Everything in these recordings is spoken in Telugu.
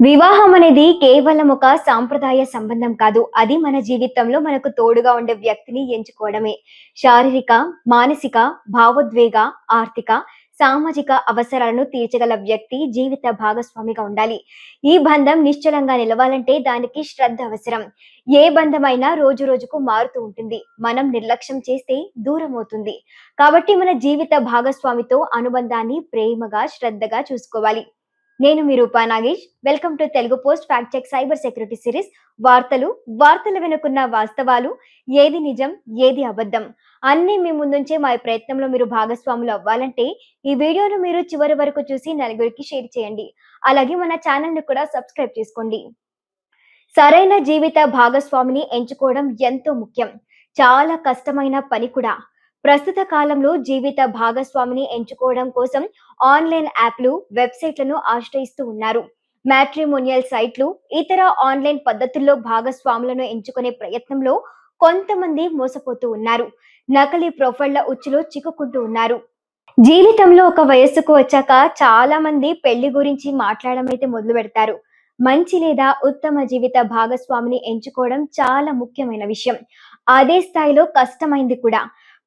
వివాహం అనేది కేవలం ఒక సాంప్రదాయ సంబంధం కాదు. అది మన జీవితంలో మనకు తోడుగా ఉండే వ్యక్తిని ఎంచుకోవడమే. శారీరక మానసిక భావోద్వేగ ఆర్థిక సామాజిక అవసరాలను తీర్చగల వ్యక్తి జీవిత భాగస్వామిగా ఉండాలి. ఈ బంధం నిశ్చలంగా నిలవాలంటే దానికి శ్రద్ధ అవసరం. ఏ బంధమైనా రోజు రోజుకు మారుతూ ఉంటుంది. మనం నిర్లక్ష్యం చేస్తే దూరం అవుతుంది. కాబట్టి మన జీవిత భాగస్వామితో అనుబంధాన్ని ప్రేమగా శ్రద్ధగా చూసుకోవాలి. నేను మీ Roopa Nagesh. Welcome to Telugu post fact check cyber security series వార్తలు వార్తలు వెనుకున్న వాస్తవాలు ఏది నిజం ఏది అబద్ధం? అన్ని మీ ముందుంచే మా ప్రయత్నంలో మీరు భాగస్వాములు అవ్వాలంటే ఈ వీడియోను మీరు చివరి వరకు చూసి నలుగురికి షేర్ చేయండి. అలాగే మన ఛానల్ని కూడా సబ్స్క్రైబ్ చేసుకోండి. సరైన జీవిత భాగస్వామిని ఎంచుకోవడం ఎంతో ముఖ్యం. చాలా కష్టమైన పని కూడా. ప్రస్తుత కాలంలో జీవిత భాగస్వామిని ఎంచుకోవడం కోసం ఆన్లైన్ యాప్లు వెబ్సైట్లను ఆశ్రయిస్తూ ఉన్నారు. మ్యాట్రిమోనియల్ సైట్లు ఇతర ఆన్లైన్ పద్ధతుల్లో భాగస్వాములను ఎంచుకునే ప్రయత్నంలో కొంతమంది మోసపోతూ ఉన్నారు. నకలీ ప్రొఫైళ్ళ ఉచ్చులో చిక్కుకుంటూ ఉన్నారు. జీవితంలో ఒక వయస్సుకు వచ్చాక చాలా మంది పెళ్ళి గురించి మాట్లాడడం అయితే మొదలు పెడతారు. మంచి లేదా ఉత్తమ జీవిత భాగస్వామిని ఎంచుకోవడం చాలా ముఖ్యమైన విషయం. అదే స్థాయిలో కష్టమైంది కూడా.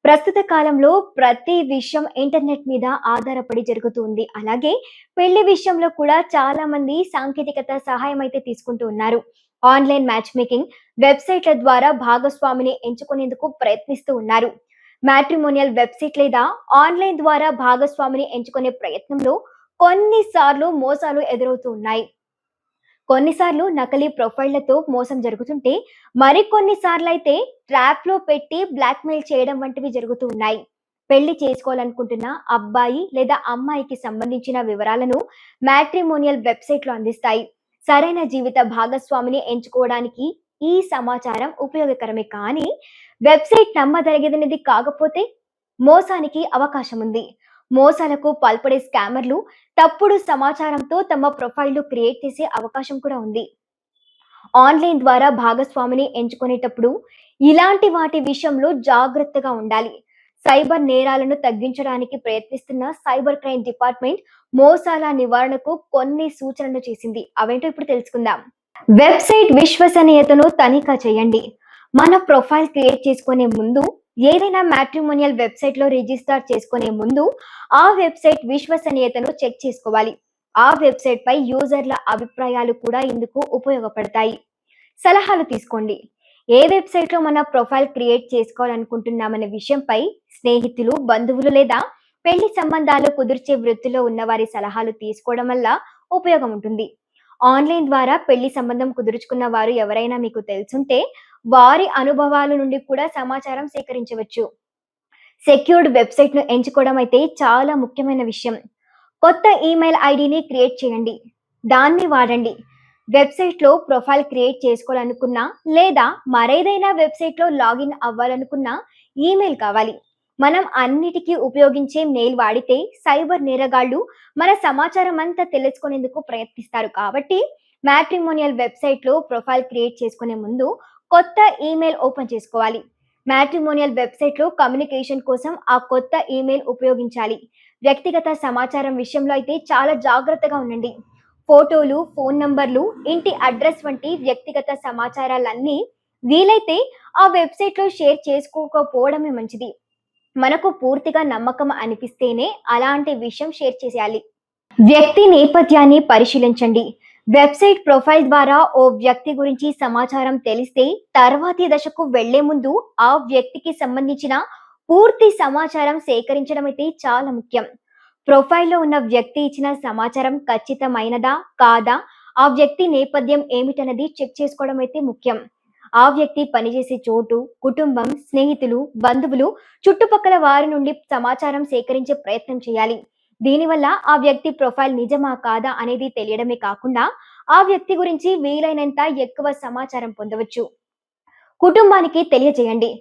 ప్రస్తుత కాలంలో ప్రతి విషయం ఇంటర్నెట్ మీద ఆధారపడి జరుగుతుంది. అలాగే పెళ్ళి విషయంలో కూడా చాలా మంది సాంకేతికత సహాయం అయితే తీసుకుంటూ ఉన్నారు. ఆన్లైన్ మ్యాచ్ మేకింగ్ వెబ్సైట్ల ద్వారా భాగస్వామిని ఎంచుకునేందుకు ప్రయత్నిస్తూ ఉన్నారు. మ్యాట్రిమోనియల్ వెబ్సైట్ లేదా ఆన్లైన్ ద్వారా భాగస్వామిని ఎంచుకునే ప్రయత్నంలో కొన్నిసార్లు మోసాలు ఎదురవుతూ ఉన్నాయి. కొన్నిసార్లు నకలీ ప్రొఫైళ్ళతో మోసం జరుగుతుంటే మరికొన్నిసార్లు అయితే ట్రాప్లో పెట్టి బ్లాక్మెయిల్ చేయడం వంటివి జరుగుతూ ఉన్నాయి. పెళ్ళి చేసుకోవాలనుకుంటున్న అబ్బాయి లేదా అమ్మాయికి సంబంధించిన వివరాలను మ్యాట్రిమోనియల్ వెబ్సైట్లు అందిస్తాయి. సరైన జీవిత భాగస్వామిని ఎంచుకోవడానికి ఈ సమాచారం ఉపయోగకరమే కానీ వెబ్సైట్ నమ్మదగినది కాకపోతే మోసానికి అవకాశం ఉంది మోసాలకు పాల్పడే స్కామర్లు తప్పుడు సమాచారంతో తమ ప్రొఫైల్ను క్రియేట్ చేసే అవకాశం కూడా ఉంది. ఆన్లైన్ ద్వారా భాగస్వామిని ఎంచుకునేటప్పుడు ఇలాంటి వాటి విషయంలో జాగ్రత్తగా ఉండాలి. సైబర్ నేరాలను తగ్గించడానికి ప్రయత్నిస్తున్న సైబర్ క్రైమ్ డిపార్ట్మెంట్ మోసాల నివారణకు కొన్ని సూచనలు చేసింది. అవేంటో ఇప్పుడు తెలుసుకుందాం. వెబ్సైట్ విశ్వసనీయతను తనిఖీ చేయండి. మన ప్రొఫైల్ క్రియేట్ చేసుకునే ముందు ఏదైనా మ్యాట్రిమోనియల్ వెబ్సైట్లో రిజిస్టర్ చేసుకునే ముందు ఆ వెబ్సైట్ విశ్వసనీయతను చెక్ చేసుకోవాలి. ఆ వెబ్సైట్ పై యూజర్ల అభిప్రాయాలు కూడా ఇందుకు ఉపయోగపడతాయి. సలహాలు తీసుకోండి. ఏ వెబ్సైట్లో మన ప్రొఫైల్ క్రియేట్ చేసుకోవాలనుకుంటున్నామనే విషయంపై స్నేహితులు బంధువులు లేదా పెళ్ళి సంబంధాలు కుదిర్చే వృత్తిలో ఉన్న వారి సలహాలు తీసుకోవడం వల్ల ఉపయోగం ఉంటుంది. ఆన్లైన్ ద్వారా పెళ్ళి సంబంధం కుదుర్చుకున్న వారు ఎవరైనా మీకు తెలుసుంటే వారి అనుభవాల నుండి కూడా సమాచారం సేకరించవచ్చు. సెక్యూర్డ్ వెబ్సైట్ను ఎంచుకోవడం అయితే చాలా ముఖ్యమైన విషయం. కొత్త ఈమెయిల్ ఐడిని క్రియేట్ చేయండి. దాన్ని వాడండి. వెబ్సైట్లో ప్రొఫైల్ క్రియేట్ చేసుకోవాలనుకున్నా లేదా మరేదైనా వెబ్సైట్లో లాగిన్ అవ్వాలనుకున్నా ఈమెయిల్ కావాలి. మనం అన్నిటికీ ఉపయోగించే మెయిల్ వాడితే సైబర్ నేరగాళ్ళు మన సమాచారం అంతా తెలుసుకునేందుకు ప్రయత్నిస్తారు. కాబట్టి మ్యాట్రిమోనియల్ వెబ్సైట్లో ప్రొఫైల్ క్రియేట్ చేసుకునే ముందు కొత్త ఈమెయిల్ ఓపెన్ చేసుకోవాలి. మ్యాట్రిమోనియల్ వెబ్సైట్లో కమ్యూనికేషన్ కోసం ఆ కొత్త ఈమెయిల్ ఉపయోగించాలి. వ్యక్తిగత సమాచారం విషయంలో అయితే చాలా జాగ్రత్తగా ఉండండి. ఫోటోలు ఫోన్ నంబర్లు ఇంటి అడ్రస్ వంటి వ్యక్తిగత సమాచారాలన్నీ వీలైతే ఆ వెబ్సైట్లో షేర్ చేసుకోకపోవడమే మంచిది. మనకు పూర్తిగా నమ్మకం అనిపిస్తేనే అలాంటి విషయం షేర్ చేసేయాలి. వ్యక్తి నేపథ్యాన్ని పరిశీలించండి. వెబ్సైట్ ప్రొఫైల్ ద్వారా ఓ వ్యక్తి గురించి సమాచారం తెలిస్తే తర్వాతి దశకు వెళ్ళే ముందు ఆ వ్యక్తికి సంబంధించిన పూర్తి సమాచారం సేకరించడం అయితే చాలా ముఖ్యం. ప్రొఫైల్లో ఉన్న వ్యక్తి ఇచ్చిన సమాచారం ఖచ్చితమైనదా కాదా ఆ వ్యక్తి నేపథ్యం ఏమిటన్నది చెక్ చేసుకోవడం అయితే ముఖ్యం. ఆ వ్యక్తి పనిచేసే చోటు కుటుంబం స్నేహితులు బంధువులు చుట్టుపక్కల వారి నుండి సమాచారం సేకరించే ప్రయత్నం చేయాలి. దీనివల్ల ఆ వ్యక్తి ప్రొఫైల్ నిజమా కాదా అనేది తెలియడమే కాకుండా ఆ వ్యక్తి గురించి వీలైనంత ఎక్కువ సమాచారం పొందవచ్చు. కుటుంబానికి తెలియజేయండి.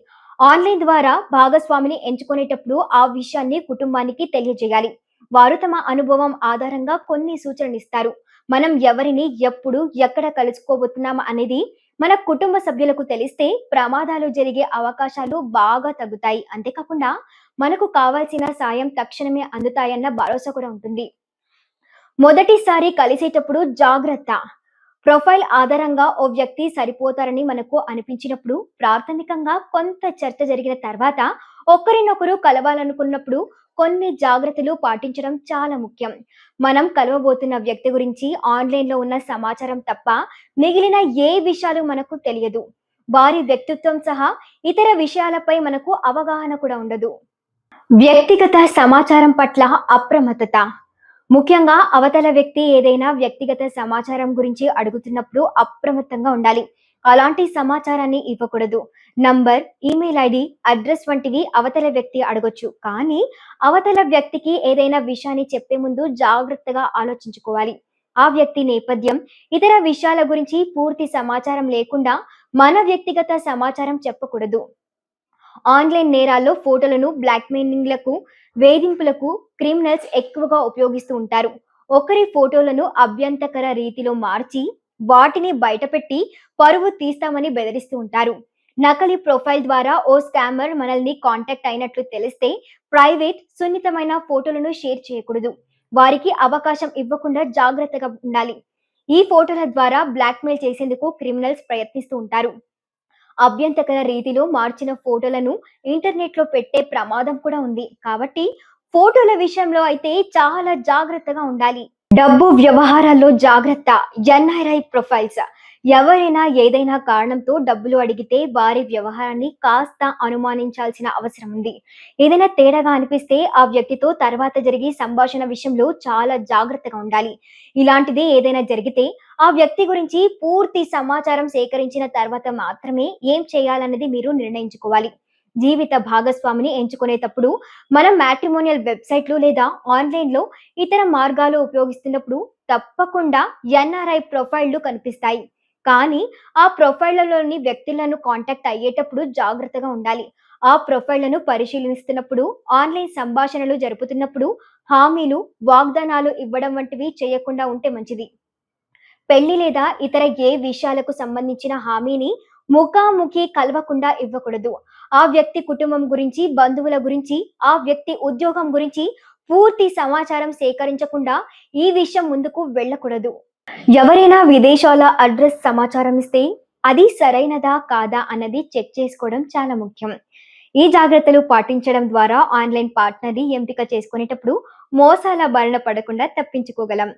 ఆన్లైన్ ద్వారా భాగస్వామిని ఎంచుకునేటప్పుడు ఆ విషయాన్ని కుటుంబానికి తెలియజేయాలి. వారు తమ అనుభవం ఆధారంగా కొన్ని సూచనలు ఇస్తారు. మనం ఎవరిని ఎప్పుడు ఎక్కడ కలుసుకోబోతున్నాం అనేది మన కుటుంబ సభ్యులకు తెలిస్తే ప్రమాదాలు జరిగే అవకాశాలు బాగా తగ్గుతాయి. అంతేకాకుండా మనకు కావాల్సిన సాయం తక్షణమే అందుతాయన్న భరోసా కూడా ఉంటుంది. మొదటిసారి కలిసేటప్పుడు జాగ్రత్త. ప్రొఫైల్ ఆధారంగా ఓ వ్యక్తి సరిపోతారని మనకు అనిపించినప్పుడు ప్రాథమికంగా కొంత చర్చ జరిగిన తర్వాత ఒకరినొకరు కలవాలనుకున్నప్పుడు కొన్ని జాగ్రత్తలు పాటించడం చాలా ముఖ్యం. మనం కలవబోతున్న వ్యక్తి గురించి ఆన్లైన్లో ఉన్న సమాచారం తప్ప మిగిలిన ఏ విషయాలు మనకు తెలియదు. వారి వ్యక్తిత్వం సహా ఇతర విషయాలపై మనకు అవగాహన కూడా ఉండదు. వ్యక్తిగత సమాచారం పట్ల అప్రమత్తత. ముఖ్యంగా అవతల వ్యక్తి ఏదైనా వ్యక్తిగత సమాచారం గురించి అడుగుతున్నప్పుడు అప్రమత్తంగా ఉండాలి. అలాంటి సమాచారాన్ని ఇవ్వకూడదు. నంబర్ ఈమెయిల్ ఐడి అడ్రస్ వంటివి అవతల వ్యక్తి అడగొచ్చు. కానీ అవతల వ్యక్తికి ఏదైనా విషయాన్ని చెప్పే ముందు జాగ్రత్తగా ఆలోచించుకోవాలి. ఆ వ్యక్తి నేపథ్యం ఇతర విషయాల గురించి పూర్తి సమాచారం లేకుండా మన వ్యక్తిగత సమాచారం చెప్పకూడదు. ఆన్లైన్ నేరాల్లో ఫోటోలను బ్లాక్మెయిలింగ్లకు వేధింపులకు క్రిమినల్స్ ఎక్కువగా ఉపయోగిస్తూ ఉంటారు. ఒకరి ఫోటోలను అభ్యంతకర రీతిలో మార్చి వాటిని బయటపెట్టి పరువు తీస్తామని బెదిరిస్తూ ఉంటారు. నకలి ప్రొఫైల్ ద్వారా ఓ స్కామర్ మనల్ని కాంటాక్ట్ అయినట్లు తెలిస్తే ప్రైవేట్ సున్నితమైన ఫోటోలను షేర్ చేయకూడదు. వారికి అవకాశం ఇవ్వకుండా జాగ్రత్తగా ఉండాలి. ఈ ఫోటోల ద్వారా బ్లాక్మెయిల్ చేసేందుకు క్రిమినల్స్ ప్రయత్నిస్తూ ఉంటారు. అభ్యంతకర రీతిలో మార్చిన ఫోటోలను ఇంటర్నెట్లో పెట్టే ప్రమాదం కూడా ఉంది. కాబట్టి ఫోటోల విషయంలో అయితే చాలా జాగ్రత్తగా ఉండాలి. డబ్బు వ్యవహారాల్లో జాగ్రత్త. NRI profiles. ఎవరైనా ఏదైనా కారణంతో డబ్బులు అడిగితే వారి వ్యవహారాన్ని కాస్త అనుమానించాల్సిన అవసరం ఉంది. ఏదైనా తేడాగా అనిపిస్తే ఆ వ్యక్తితో తర్వాత జరిగే సంభాషణ విషయంలో చాలా జాగ్రత్తగా ఉండాలి. ఇలాంటిది ఏదైనా జరిగితే ఆ వ్యక్తి గురించి పూర్తి సమాచారం సేకరించిన తర్వాత మాత్రమే ఏం చేయాలన్నది మీరు నిర్ణయించుకోవాలి. జీవిత భాగస్వామిని ఎంచుకునేటప్పుడు మనం మ్యాట్రిమోనియల్ వెబ్సైట్లు లేదా ఆన్లైన్లో ఇతర మార్గాలు ఉపయోగిస్తున్నప్పుడు తప్పకుండా ఎన్ఆర్ఐ ప్రొఫైళ్ళు కనిపిస్తాయి. కానీ ఆ ప్రొఫైళ్ళలోని వ్యక్తులను కాంటాక్ట్ అయ్యేటప్పుడు జాగ్రత్తగా ఉండాలి. ఆ ప్రొఫైళ్ళను పరిశీలిస్తున్నప్పుడు ఆన్లైన్ సంభాషణలు జరుపుతున్నప్పుడు హామీలు వాగ్దానాలు ఇవ్వడం వంటివి చేయకుండా ఉంటే మంచిది. పెళ్ళి లేదా ఇతర ఏ విషయాలకు సంబంధించిన హామీని ముఖాముఖి కలవకుండా ఇవ్వకూడదు. ఆ వ్యక్తి కుటుంబం గురించి బంధువుల గురించి ఆ వ్యక్తి ఉద్యోగం గురించి పూర్తి సమాచారం సేకరించకుండా ఈ విషయం ముందుకు వెళ్ళకూడదు. ఎవరైనా విదేశాల అడ్రస్ సమాచారం ఇస్తే అది సరైనదా కాదా అన్నది చెక్ చేసుకోవడం చాలా ముఖ్యం. ఈ జాగ్రత్తలు పాటించడం ద్వారా ఆన్లైన్ పార్ట్నర్ని ఎంపిక చేసుకునేటప్పుడు మోసాల బారిన పడకుండా తప్పించుకోగలం.